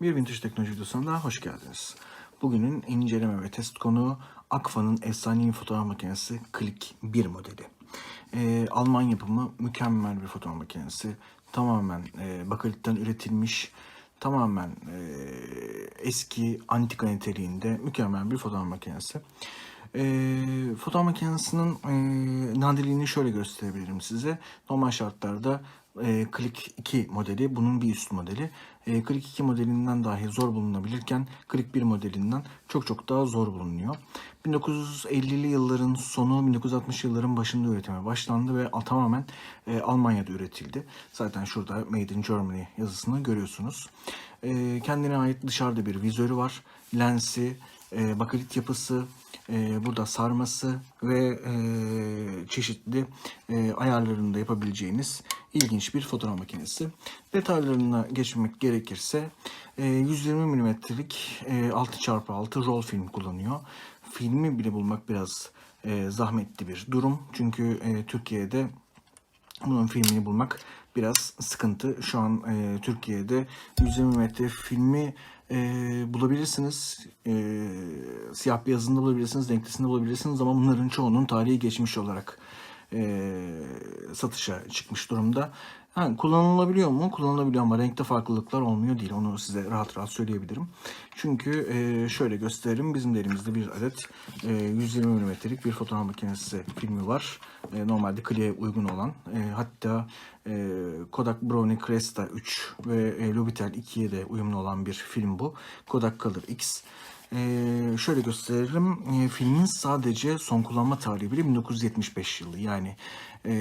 Bir Vintage Teknoloji videosuna daha hoş geldiniz. Bugünün inceleme ve test konuğu Akfa'nın efsanevi fotoğraf makinesi Click 1 modeli. Ee, Alman yapımı mükemmel bir fotoğraf makinesi. Tamamen e, bakalitten üretilmiş, tamamen e, eski antika niteliğinde mükemmel bir fotoğraf makinesi. E, fotoğraf makinesinin e, nadirliğini şöyle gösterebilirim size. Normal şartlarda e, Click 2 modeli bunun bir üst modeli. E, Click 2 modelinden dahi zor bulunabilirken Click 1 modelinden çok çok daha zor bulunuyor. 1950'li yılların sonu 1960 yılların başında üretime başlandı ve tamamen e, Almanya'da üretildi. Zaten şurada Made in Germany yazısını görüyorsunuz. E, kendine ait dışarıda bir vizörü var. Lensi, e, bakalit yapısı, e, burada sarması ve e, çeşitli e, ayarlarını da yapabileceğiniz ilginç bir fotoğraf makinesi. Detaylarına geçmek gerekirse e, 120 mm'lik e, 6x6 roll film kullanıyor. Filmi bile bulmak biraz e, zahmetli bir durum. Çünkü e, Türkiye'de bunun filmini bulmak biraz sıkıntı. Şu an e, Türkiye'de 120 metre filmi e, bulabilirsiniz. E, siyah beyazında bulabilirsiniz, renklisinde bulabilirsiniz ama bunların çoğunun tarihi geçmiş olarak e, satışa çıkmış durumda. Ha, kullanılabiliyor mu? Kullanılabiliyor ama renkte farklılıklar olmuyor değil. Onu size rahat rahat söyleyebilirim. Çünkü e, şöyle gösteririm. Bizim de elimizde bir adet e, 120 mm'lik bir fotoğraf makinesi filmi var. E, normalde kliye uygun olan. E, hatta e, Kodak Brownie Cresta 3 ve e, Lobitel 2'ye de uyumlu olan bir film bu. Kodak Color X. Ee, şöyle gösteririm. Ee, filmin sadece son kullanma tarihi bile 1975 yılı. Yani e,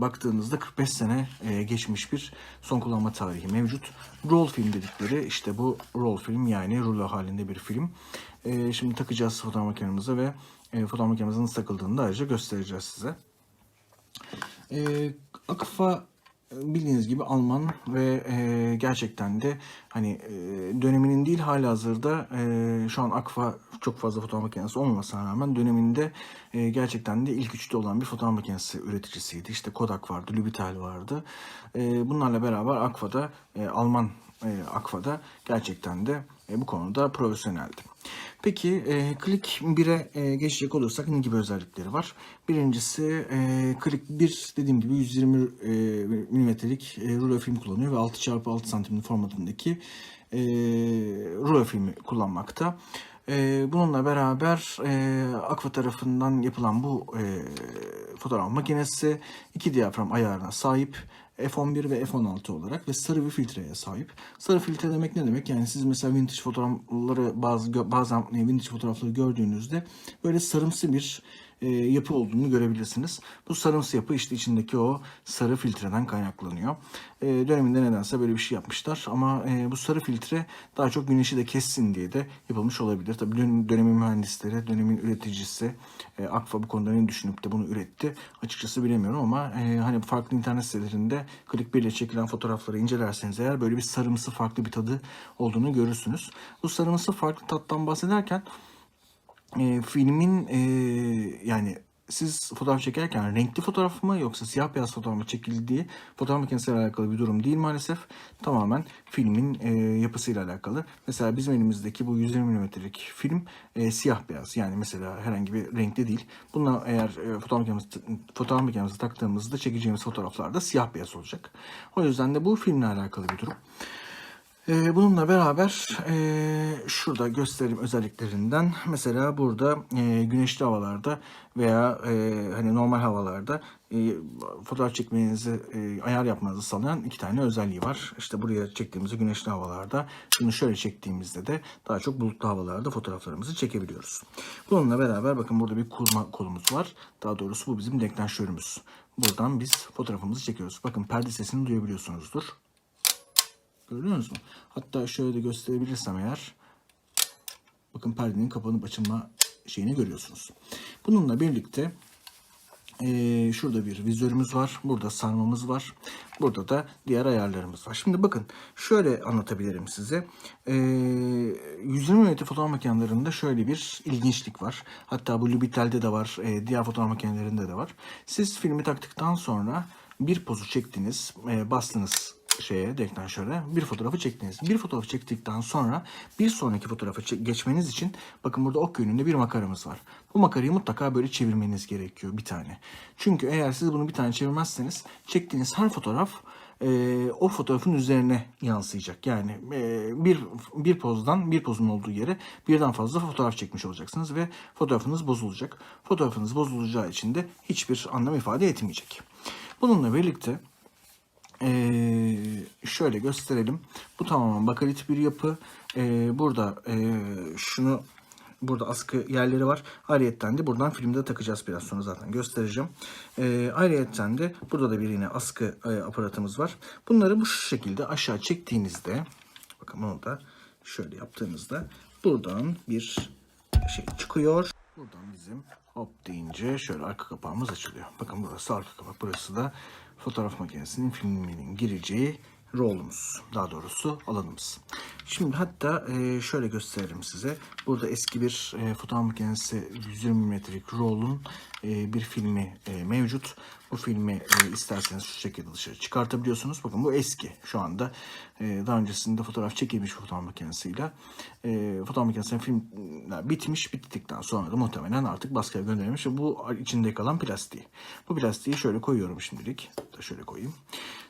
baktığınızda 45 sene e, geçmiş bir son kullanma tarihi mevcut. Roll film dedikleri işte bu roll film yani rulo halinde bir film. Ee, şimdi takacağız fotoğraf makinemize ve e, fotoğraf makinemizin takıldığını da ayrıca göstereceğiz size. Ee, Akfa bildiğiniz gibi Alman ve e, gerçekten de hani e, döneminin değil hali hazırda e, şu an Akfa çok fazla fotoğraf makinesi olmamasına rağmen döneminde e, gerçekten de ilk üçte olan bir fotoğraf makinesi üreticisiydi. İşte Kodak vardı, Lubitel vardı. E, bunlarla beraber Akfa'da e, Alman e, Akfa'da gerçekten de e, bu konuda profesyoneldi. Peki e, Click 1'e e, geçecek olursak ne gibi özellikleri var? Birincisi e, Click 1 dediğim gibi 120 e, milimetrelik e, rulo film kullanıyor ve 6x6 santimin formatındaki e, rulo filmi kullanmakta. E, bununla beraber e, Aqua tarafından yapılan bu e, fotoğraf makinesi iki diyafram ayarına sahip. F11 ve F16 olarak ve sarı bir filtreye sahip. Sarı filtre demek ne demek? Yani siz mesela vintage fotoğrafları bazı bazen vintage fotoğrafları gördüğünüzde böyle sarımsı bir e, yapı olduğunu görebilirsiniz. Bu sarımsı yapı işte içindeki o sarı filtreden kaynaklanıyor. E, döneminde nedense böyle bir şey yapmışlar ama e, bu sarı filtre daha çok güneşi de kessin diye de yapılmış olabilir. Tabii dön- dönemin mühendisleri, dönemin üreticisi e, Akfa bu konuda ne düşünüp de bunu üretti açıkçası bilemiyorum ama e, hani farklı internet sitelerinde Click 1 ile çekilen fotoğrafları incelerseniz eğer böyle bir sarımsı farklı bir tadı olduğunu görürsünüz. Bu sarımsı farklı tattan bahsederken e, filmin e, yani siz fotoğraf çekerken renkli fotoğraf mı yoksa siyah beyaz fotoğraf mı çekildiği fotoğraf makinesiyle alakalı bir durum değil maalesef. Tamamen filmin e, yapısıyla alakalı. Mesela bizim elimizdeki bu 120 mm'lik film e, siyah beyaz. Yani mesela herhangi bir renkli değil. Bununla eğer e, fotoğraf makinemizi, fotoğraf makinemizi taktığımızda çekeceğimiz fotoğraflar da siyah beyaz olacak. O yüzden de bu filmle alakalı bir durum. Ee, bununla beraber e, şurada göstereyim özelliklerinden. Mesela burada e, güneşli havalarda veya e, hani normal havalarda fotoğraf çekmenizi ayar yapmanızı sağlayan iki tane özelliği var. İşte buraya çektiğimizde güneşli havalarda, şunu şöyle çektiğimizde de daha çok bulutlu havalarda fotoğraflarımızı çekebiliyoruz. Bununla beraber bakın burada bir kurma kolumuz var. Daha doğrusu bu bizim deklanşörümüz. Buradan biz fotoğrafımızı çekiyoruz. Bakın perde sesini duyabiliyorsunuzdur. Görüyorsunuz mu? Hatta şöyle de gösterebilirsem eğer bakın perdenin kapanıp açılma şeyini görüyorsunuz. Bununla birlikte eee, şurada bir vizörümüz var. Burada sarmamız var. Burada da diğer ayarlarımız var. Şimdi bakın şöyle anlatabilirim size. Eee 120 mm fotoğraf makinelerinde şöyle bir ilginçlik var. Hatta bu Lubitel'de de var. eee, diğer fotoğraf makinelerinde de var. Siz filmi taktıktan sonra bir pozu çektiniz, e, bastınız şeye, deklanşöre bir fotoğrafı çektiniz. Bir fotoğrafı çektikten sonra bir sonraki fotoğrafa geçmeniz için bakın burada ok yönünde bir makaramız var. Bu makarayı mutlaka böyle çevirmeniz gerekiyor bir tane. Çünkü eğer siz bunu bir tane çevirmezseniz çektiğiniz her fotoğraf e, o fotoğrafın üzerine yansıyacak. Yani e, bir bir pozdan bir pozun olduğu yere birden fazla fotoğraf çekmiş olacaksınız ve fotoğrafınız bozulacak. Fotoğrafınız bozulacağı için de hiçbir anlam ifade etmeyecek. Bununla birlikte ee, şöyle gösterelim. Bu tamamen bakalit bir yapı. Ee, burada ee, şunu burada askı yerleri var. Ayrıyetten de buradan filmde takacağız biraz sonra zaten göstereceğim. Ee, ayrıyetten de burada da bir yine askı e, aparatımız var. Bunları bu şekilde aşağı çektiğinizde bakın bunu da şöyle yaptığınızda buradan bir şey çıkıyor. Buradan bizim hop deyince şöyle arka kapağımız açılıyor. Bakın burası arka kapak. Burası da fotoğraf makinesinin filminin gireceği rolümüz. Daha doğrusu alanımız. Şimdi hatta e, şöyle gösteririm size. Burada eski bir e, fotoğraf makinesi 120 mm'lik rolün e, bir filmi mevcut. Bu filmi isterseniz şu şekilde dışarı çıkartabiliyorsunuz. Bakın bu eski. Şu anda daha öncesinde fotoğraf çekilmiş fotoğraf makinesiyle. Fotoğraf makinesinin film bitmiş. Bittikten sonra da muhtemelen artık baskıya gönderilmiş. Bu içinde kalan plastiği. Bu plastiği şöyle koyuyorum şimdilik. Da şöyle koyayım.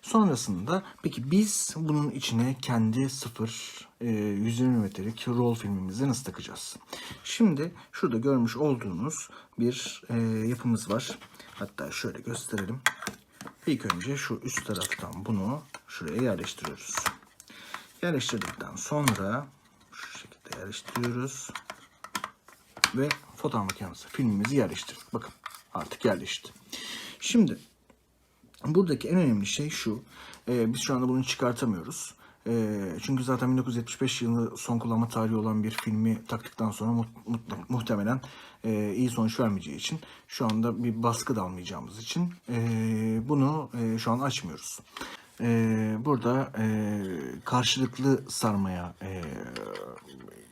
Sonrasında peki biz bunun içine kendi sıfır 120 metrelik roll filmimizi nasıl takacağız? Şimdi şurada görmüş olduğunuz bir e, yapımız var. Hatta şöyle gösterelim. İlk önce şu üst taraftan bunu şuraya yerleştiriyoruz. Yerleştirdikten sonra şu şekilde yerleştiriyoruz. Ve fotoğraf makinemize filmimizi yerleştirdik. Bakın artık yerleşti. Şimdi buradaki en önemli şey şu. Ee, biz şu anda bunu çıkartamıyoruz. Ee, çünkü zaten 1975 yılı son kullanma tarihi olan bir filmi taktıktan sonra muhtemelen e, iyi sonuç vermeyeceği için şu anda bir baskı da almayacağımız için e, bunu e, şu an açmıyoruz. Burada karşılıklı sarmaya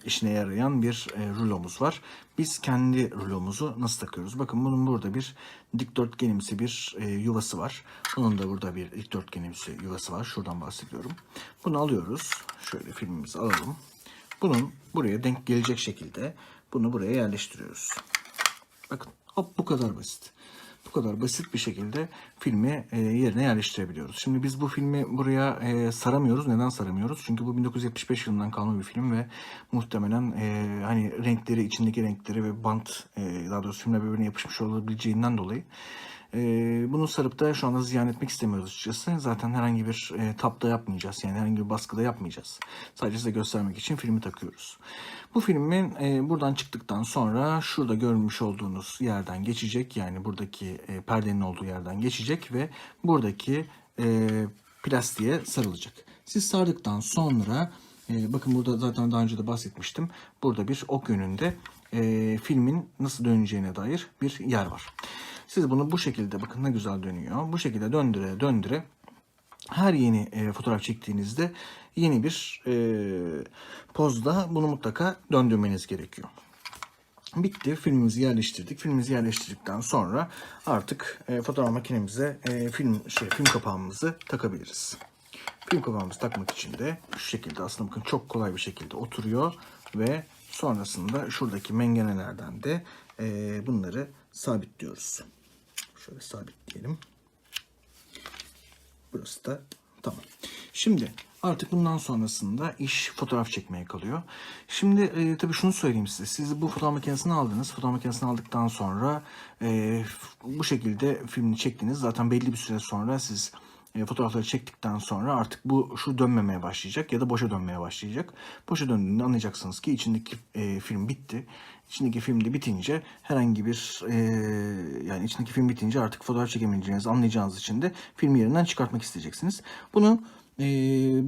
işine yarayan bir e, rulomuz var. Biz kendi rulomuzu nasıl takıyoruz? Bakın bunun burada bir dikdörtgenimsi bir e, yuvası var. Bunun da burada bir dikdörtgenimsi yuvası var. Şuradan bahsediyorum. Bunu alıyoruz. Şöyle filmimizi alalım. Bunun buraya denk gelecek şekilde bunu buraya yerleştiriyoruz. Bakın hop bu kadar basit. Bu kadar basit bir şekilde filmi e, yerine yerleştirebiliyoruz. Şimdi biz bu filmi buraya e, saramıyoruz. Neden saramıyoruz? Çünkü bu 1975 yılından kalma bir film ve muhtemelen e, hani renkleri, içindeki renkleri ve bant daha doğrusu filmle birbirine yapışmış olabileceğinden dolayı e, bunu sarıp da şu anda ziyan etmek istemiyoruz açıkçası. Zaten herhangi bir e, tapta yapmayacağız. Yani herhangi bir baskıda yapmayacağız. Sadece size göstermek için filmi takıyoruz. Bu filmin e, buradan çıktıktan sonra şurada görmüş olduğunuz yerden geçecek. Yani buradaki e, perdenin olduğu yerden geçecek ve buradaki e, plastiğe sarılacak. Siz sardıktan sonra e, bakın burada zaten daha önce de bahsetmiştim. Burada bir ok yönünde e, filmin nasıl döneceğine dair bir yer var. Siz bunu bu şekilde bakın ne güzel dönüyor. Bu şekilde döndüre döndüre her yeni e, fotoğraf çektiğinizde yeni bir e, pozda bunu mutlaka döndürmeniz gerekiyor. Bitti. Filmimizi yerleştirdik. Filmimizi yerleştirdikten sonra artık e, fotoğraf makinemize e, film şey film kapağımızı takabiliriz. Film kapağımızı takmak için de şu şekilde aslında bakın çok kolay bir şekilde oturuyor ve sonrasında şuradaki mengenelerden de e, bunları sabitliyoruz. Şöyle sabitleyelim. Burası da tamam. Şimdi artık bundan sonrasında iş fotoğraf çekmeye kalıyor. Şimdi e, tabii şunu söyleyeyim size. Siz bu fotoğraf makinesini aldınız. Fotoğraf makinesini aldıktan sonra e, bu şekilde filmini çektiniz. Zaten belli bir süre sonra siz e, fotoğrafları çektikten sonra artık bu şu dönmemeye başlayacak ya da boşa dönmeye başlayacak. Boşa döndüğünde anlayacaksınız ki içindeki e, film bitti. İçindeki film de bitince herhangi bir e, yani içindeki film bitince artık fotoğraf çekemeyeceğinizi anlayacağınız için de filmi yerinden çıkartmak isteyeceksiniz. Bunu e,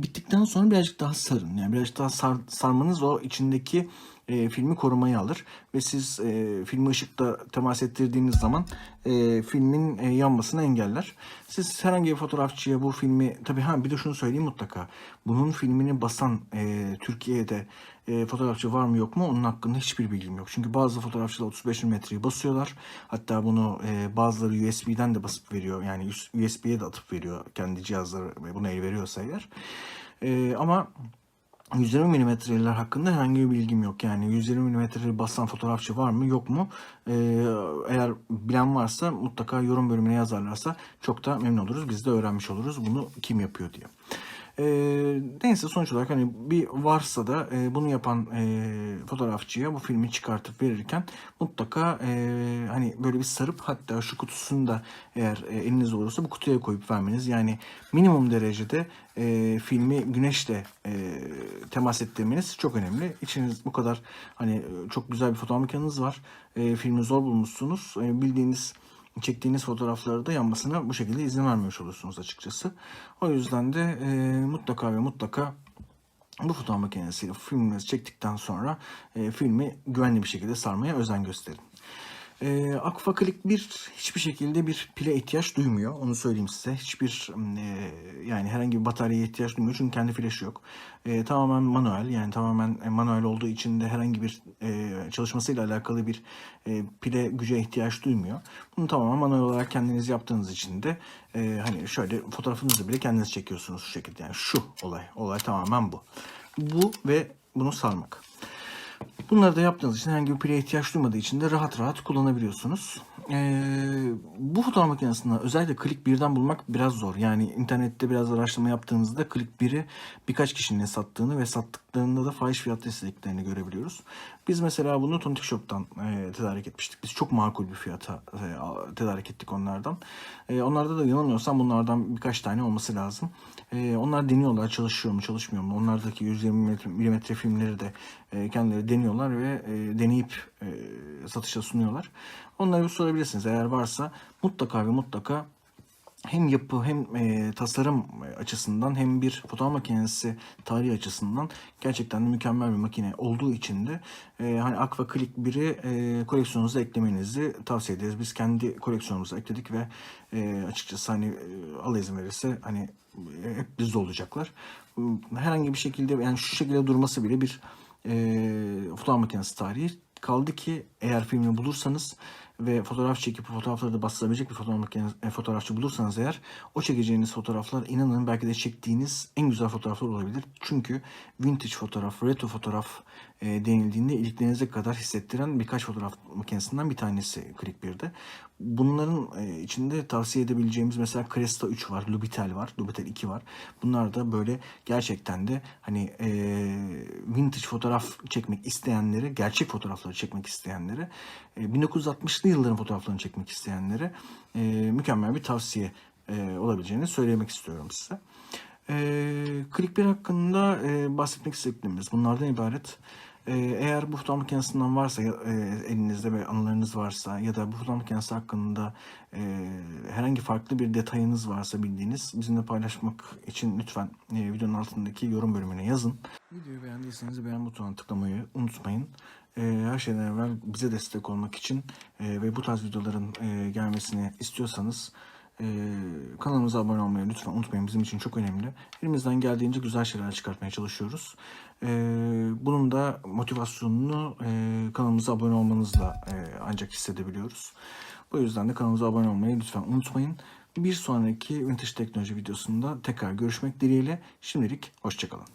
bittikten sonra birazcık daha sarın. Yani birazcık daha sar, sarmanız o içindeki e, filmi korumaya alır ve siz e, filmi ışıkta temas ettirdiğiniz zaman e, filmin e, yanmasını engeller. Siz herhangi bir fotoğrafçıya bu filmi tabii ha bir de şunu söyleyeyim mutlaka. Bunun filmini basan e, Türkiye'de e, fotoğrafçı var mı yok mu onun hakkında hiçbir bilgim yok. Çünkü bazı fotoğrafçılar 35 milimetreyi basıyorlar. Hatta bunu e, bazıları USB'den de basıp veriyor. Yani USB'ye de atıp veriyor kendi cihazları buna el veriyorsa eğer. E, ama 120 milimetreler hakkında herhangi bir bilgim yok. Yani 120 milimetreleri basan fotoğrafçı var mı yok mu? Ee, eğer bilen varsa mutlaka yorum bölümüne yazarlarsa çok da memnun oluruz. Biz de öğrenmiş oluruz bunu kim yapıyor diye. Ee, neyse sonuç olarak hani bir varsa da e, bunu yapan e, fotoğrafçıya bu filmi çıkartıp verirken mutlaka e, hani böyle bir sarıp hatta şu kutusunu da eğer e, eliniz olursa bu kutuya koyup vermeniz yani minimum derecede e, filmi güneşle e, temas ettirmeniz çok önemli. İçiniz bu kadar hani e, çok güzel bir fotoğraf makineniz var. E, filmi zor bulmuşsunuz. E, bildiğiniz çektiğiniz fotoğrafları da yanmasına bu şekilde izin vermemiş olursunuz açıkçası. O yüzden de e, mutlaka ve mutlaka bu fotoğraf makinesiyle filminizi çektikten sonra e, filmi güvenli bir şekilde sarmaya özen gösterin. E, Aqua Click 1 hiçbir şekilde bir pile ihtiyaç duymuyor. Onu söyleyeyim size. Hiçbir e, yani herhangi bir bataryaya ihtiyaç duymuyor çünkü kendi flaşı yok. E, tamamen manuel yani tamamen e, manuel olduğu için de herhangi bir e, çalışmasıyla alakalı bir e, pile güce ihtiyaç duymuyor. Bunu tamamen manuel olarak kendiniz yaptığınız için de e, hani şöyle fotoğrafınızı bile kendiniz çekiyorsunuz şu şekilde. Yani şu olay. Olay tamamen bu. Bu ve bunu sarmak. Bunları da yaptığınız için herhangi bir pile ihtiyaç duymadığı için de rahat rahat kullanabiliyorsunuz. Ee, bu fotoğraf makinesinde özellikle Click 1'den bulmak biraz zor. Yani internette biraz araştırma yaptığınızda Click 1'i birkaç kişinin sattığını ve sattıklarında da fahiş fiyat istediklerini görebiliyoruz. Biz mesela bunu Tontik Shop'tan e, tedarik etmiştik. Biz çok makul bir fiyata e, tedarik ettik onlardan. E, onlarda da yanılmıyorsam bunlardan birkaç tane olması lazım. E, onlar deniyorlar çalışıyor mu çalışmıyor mu. Onlardaki 120 milimetre filmleri de e, kendileri deniyorlar ve e, deneyip e, satışa sunuyorlar. Onları sorabilirsiniz. Eğer varsa mutlaka ve mutlaka hem yapı hem e, tasarım açısından hem bir fotoğraf makinesi tarihi açısından gerçekten de mükemmel bir makine olduğu için de e, hani Aqua Click 1'i e, koleksiyonunuza eklemenizi tavsiye ederiz. Biz kendi koleksiyonumuza ekledik ve e, açıkçası hani e, Allah izin verirse hani e, hep bizde olacaklar. Herhangi bir şekilde yani şu şekilde durması bile bir e, fotoğraf makinesi tarihi. Kaldı ki eğer filmi bulursanız ve fotoğraf çekip fotoğrafları da bastırabilecek bir fotoğraf makinesi, e, fotoğrafçı bulursanız eğer o çekeceğiniz fotoğraflar inanın belki de çektiğiniz en güzel fotoğraflar olabilir. Çünkü vintage fotoğraf, retro fotoğraf e, denildiğinde iliklerinize kadar hissettiren birkaç fotoğraf makinesinden bir tanesi Click 1'de. Bunların e, içinde tavsiye edebileceğimiz mesela Cresta 3 var, Lubitel var, Lubitel 2 var. Bunlar da böyle gerçekten de hani e, vintage fotoğraf çekmek isteyenlere, gerçek fotoğrafları çekmek isteyenlere, 1960'lı yılların fotoğraflarını çekmek isteyenlere e, mükemmel bir tavsiye e, olabileceğini söylemek istiyorum size. E, Click 1 hakkında e, bahsetmek istediklerimiz bunlardan ibaret. E, eğer bu fotoğraf makinesinden varsa e, elinizde ve anılarınız varsa ya da bu fotoğraf makinesi hakkında e, herhangi farklı bir detayınız varsa bildiğiniz bizimle paylaşmak için lütfen e, videonun altındaki yorum bölümüne yazın. Videoyu beğendiyseniz beğen butonuna tıklamayı unutmayın. E, her şeyden evvel bize destek olmak için e, ve bu tarz videoların e, gelmesini istiyorsanız ee, kanalımıza abone olmayı lütfen unutmayın. Bizim için çok önemli. Elimizden geldiğince güzel şeyler çıkartmaya çalışıyoruz. Ee, bunun da motivasyonunu e, kanalımıza abone olmanızla e, ancak hissedebiliyoruz. Bu yüzden de kanalımıza abone olmayı lütfen unutmayın. Bir sonraki Vintage Teknoloji videosunda tekrar görüşmek dileğiyle. Şimdilik hoşçakalın.